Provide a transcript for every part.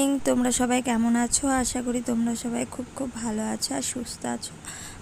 তোমরা সবাই কেমন আছো? আশা করি তোমরা সবাই খুব খুব ভালো আছো আর সুস্থ আছো।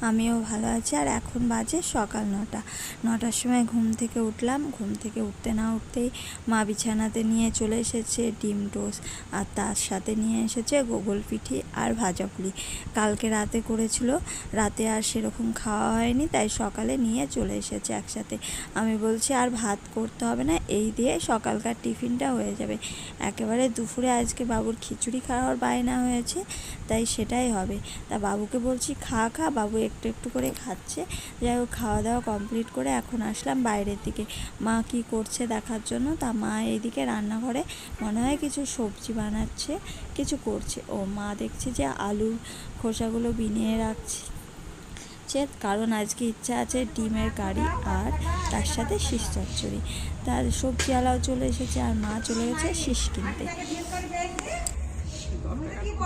আমিও ভালো আছি। আর এখন বাজে সকাল নটা। নটার সময় ঘুম থেকে উঠলাম। ঘুম থেকে উঠতে না উঠতেই মা বিছানাতে নিয়ে চলে এসেছে, ডিম টোস্ট। আর তার সাথে নিয়ে এসেছে গোগল পিঠি আর ভাজা পুলি। কালকে রাতে করেছিল। রাতে আর সেরকম খাওয়া হয়নি, তাই সকালে নিয়ে চলে এসেছে একসাথে। আমি বলছি, আর ভাত করতে হবে না, এই দিয়ে সকালকার টিফিনটা হয়ে যাবে। একেবারে দুপুরে আজকে বাবুর খিচুড়ি খাওয়ার বায়না হয়েছে, তাই সেটাই হবে। তা বাবুকে বলছি, খা খা। বাবু একটু একটু করে খাচ্ছে। যাই হোক, খাওয়া দাওয়া কমপ্লিট করে এখন আসলাম বাইরের দিকে। মা কি করছে দেখার জন্য? তা মা এইদিকে রান্নাঘরে মনে হয় কিছু সবজি বানাচ্ছে, কিছু করছে। ও মা দেখছে যে আলুর খোসাগুলো বিনিয়ে রাখছে। কারণ আজকে ইচ্ছা আছে ডিমের কারি আর তার সাথে শীষ চচ্চড়ি। তার সবজিওয়ালাও চলে এসেছে আর মা চলে গেছে শীষ কিনতে কি করো কি হুম। পাঁচ টাকা করে তোমাকে দিব নাকি কি নেবেন কুমড়ো আছে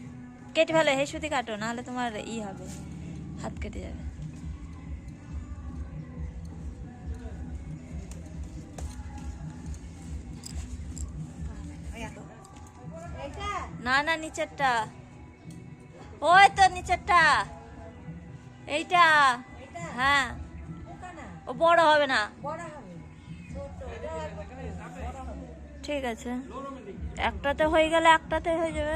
কেটে ফেলে হে সুতি কাটো, নাহলে তোমার ই হবে, হাত কেটে যাবে। না না, নিচেরটা। ওই তো নিচেরটা। এইটা। হ্যাঁ। ও বড় হবে না। ঠিক আছে। একটাতে হয়ে গেলে একটাতে হয়ে যাবে।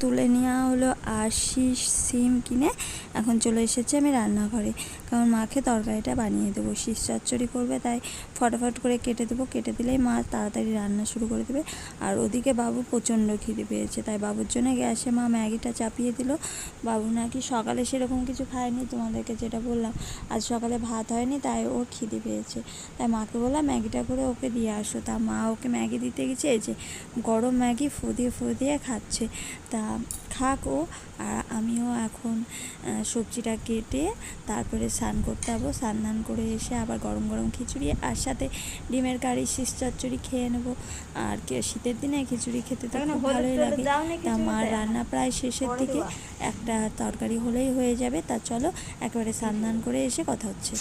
তুলে নেওয়া হলো আশি সিম কিনে। এখন চলে এসেছে আমি রান্নাঘরে। কারণ মাকে তরকারিটা বানিয়ে দেবো। শীষ চচ্চড়ি করবে, তাই ফটাফট করে কেটে দেবো। কেটে দিলেই মা তাড়াতাড়ি রান্না শুরু করে দেবে। আর ওদিকে বাবু প্রচণ্ড খিদে পেয়েছে, তাই বাবুর জন্য গ্যাসে মা ম্যাগিটা চাপিয়ে দিল। বাবু নাকি সকালে সেরকম কিছু খায়নি, তোমাদেরকে যেটা বললাম। আজ সকালে ভাত হয়নি, তাই ওর খিদে পেয়েছে। তাই মাকে বললাম, ম্যাগিটা করে ওকে দিয়ে আসো। তা মা ওকে ম্যাগি দিতে গেছে যে গরম ম্যাগি ফুদিয়ে ফুদিয়ে খাচ্ছে। তা খাক ও, আর আমিও এখন সবজিটা কেটে তারপরে স্নান করতে যাব। স্নান ধান করে এসে আবার গরম গরম খিচুড়ি আর সাথে ডিমের কারি শীষ চচ্চড়ি খেয়ে নেব। আর কে- শীতের দিনে খিচুড়ি খেতে তো খুব ভালোই লাগে। তা মার রান্না প্রায় শেষের দিকে একটা তরকারি হলেই হয়ে যাবে। তা চলো একেবারে স্নান ধান করে এসে কথা হচ্ছে।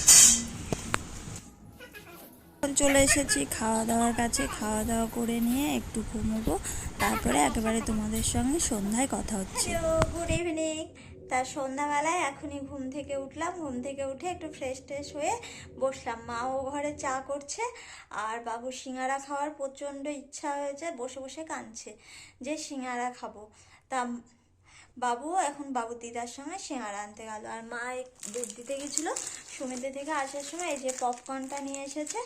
চলে এসেছি খাওয়া দাওয়ার কাছে। খাওয়া দাওয়া করে নিয়ে একটু ঘুমোবো। তারপরে একেবারে তোমাদের সঙ্গে সন্ধ্যায় কথা হচ্ছে। গুড ইভিনিং তা সন্ধ্যাবেলায় এখনই ঘুম থেকে উঠলাম। ঘুম থেকে উঠে একটু ফ্রেশ ট্রেশ হয়ে বসলাম। মাও ঘরে চা করছে আর বাবু সিঙ্গারা খাওয়ার প্রচণ্ড ইচ্ছা হয়েছে, বসে বসে কাঁদছে যে সিঙ্গারা খাব। তা বাবু এখন বাবু দিদার সঙ্গে সিঙ্গারা আনতে গেল আর মা দুধ দিতে গেছিল সুমিতে থেকে আসার সময় এই যে পপকর্নটা নিয়ে এসেছে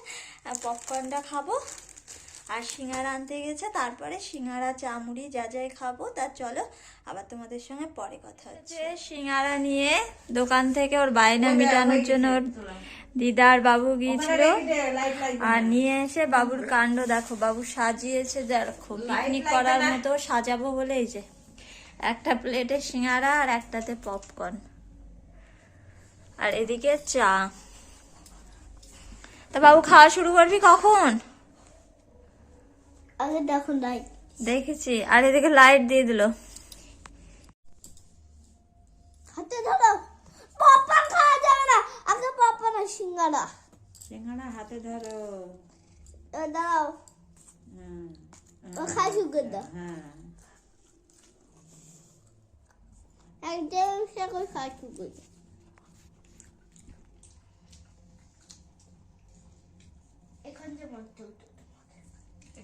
পপকর্নটা খাব। আর সিঙ্গারা আনতে গেছে তারপরে সিঙ্গারা চামুড়ি যা যাই খাব তা চলো আবার তোমাদের সঙ্গে পরে কথা হচ্ছে। সিঙ্গারা নিয়ে দোকান থেকে ওর বায়না মেটানোর জন্য ওর দিদার বাবু গিয়েছিল। আর নিয়ে এসে বাবুর কাণ্ড দেখো বাবু সাজিয়েছে দেখো পিকনিক করার মতো সাজাবো বলে এই যে। একটা প্লেটে সিঙ্গারা আর একটাতে পপকর্ন আর এদিকে চা। তা বাবু খাওয়া শুরু করবি কখন? আগে দেখুন তাই দেখেছি। আর এদিকে লাইট দিয়ে দিল। হাতে ধরো। পপকর্ন খাওয়া যাবে না। আগে পপকর্ন আর সিঙ্গারা। সিঙ্গারা হাতে ধরো। দাও। হ্যাঁ ও খাই সুগার দাও। হ্যাঁ। একদম সে করে খাই সুগার এখন যে মন্ত্র এটা এখন আমি দেখি তাই শুধু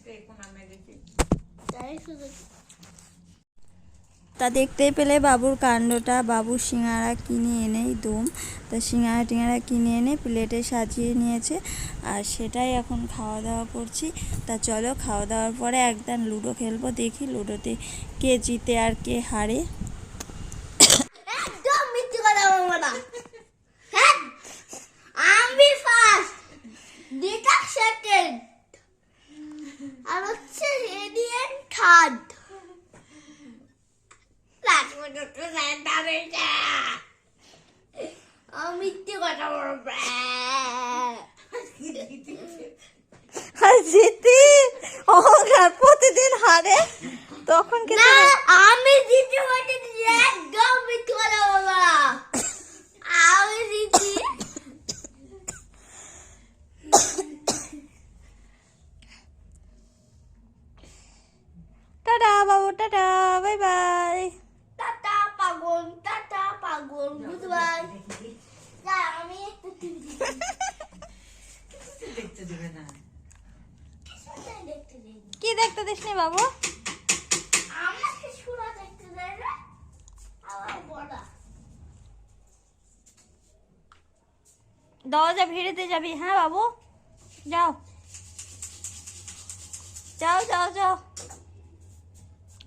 তা দেখতেই পেলে বাবুর কাণ্ডটা, বাবু সিঙ্গারা কিনে এনেই দম। তা সিঙ্গারা টিঙারা কিনে এনে প্লেটে সাজিয়ে নিয়েছে আর সেটাই এখন খাওয়া দাওয়া করছি। তা চলো খাওয়া দাওয়ার পরে একদম লুডো খেলব, দেখি লুডোতে কে জিতে আর কে হারে একদম মিথ্যে কথা আরে তখন কে না আমি দিতে বলতে একদম মিথ্যে কথা বলব না আমি দিচ্ছি টাটা বাবু টাটা বাই বাই টাটা পাগল টাটা পাগল গুড বাই যা আমি একটু টিভি দেখতে দেবে না দেখতে দিই কি দেখতে দিসনি বাবু আমাকে শুরা দেখতে দেয় না আমার বড় দরজা ভিড়েতে যাবি হ্যাঁ বাবু যাও যাও যাও যাও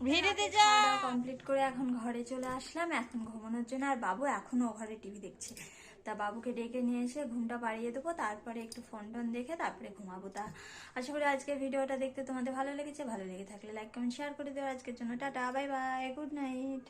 ভিড়েতে যাও কমপ্লিট করে এখন ঘরে চলে আসলাম। এখন ঘুমানোর জন্য আর বাবু এখনও ও ঘরে টিভি দেখছে। তা বাবুকে ডেকে নিয়ে এসে ঘুমটা পাড়িয়ে দেবো। তারপরে একটু ফোন টোন দেখে তারপরে ঘুমাবো। তা আশা করি আজকের ভিডিওটা দেখতে তোমাদের ভালো লেগেছে। ভালো লেগে থাকলে লাইক কমেন্ট শেয়ার করে দেবো আজকের জন্য tata bye bye good night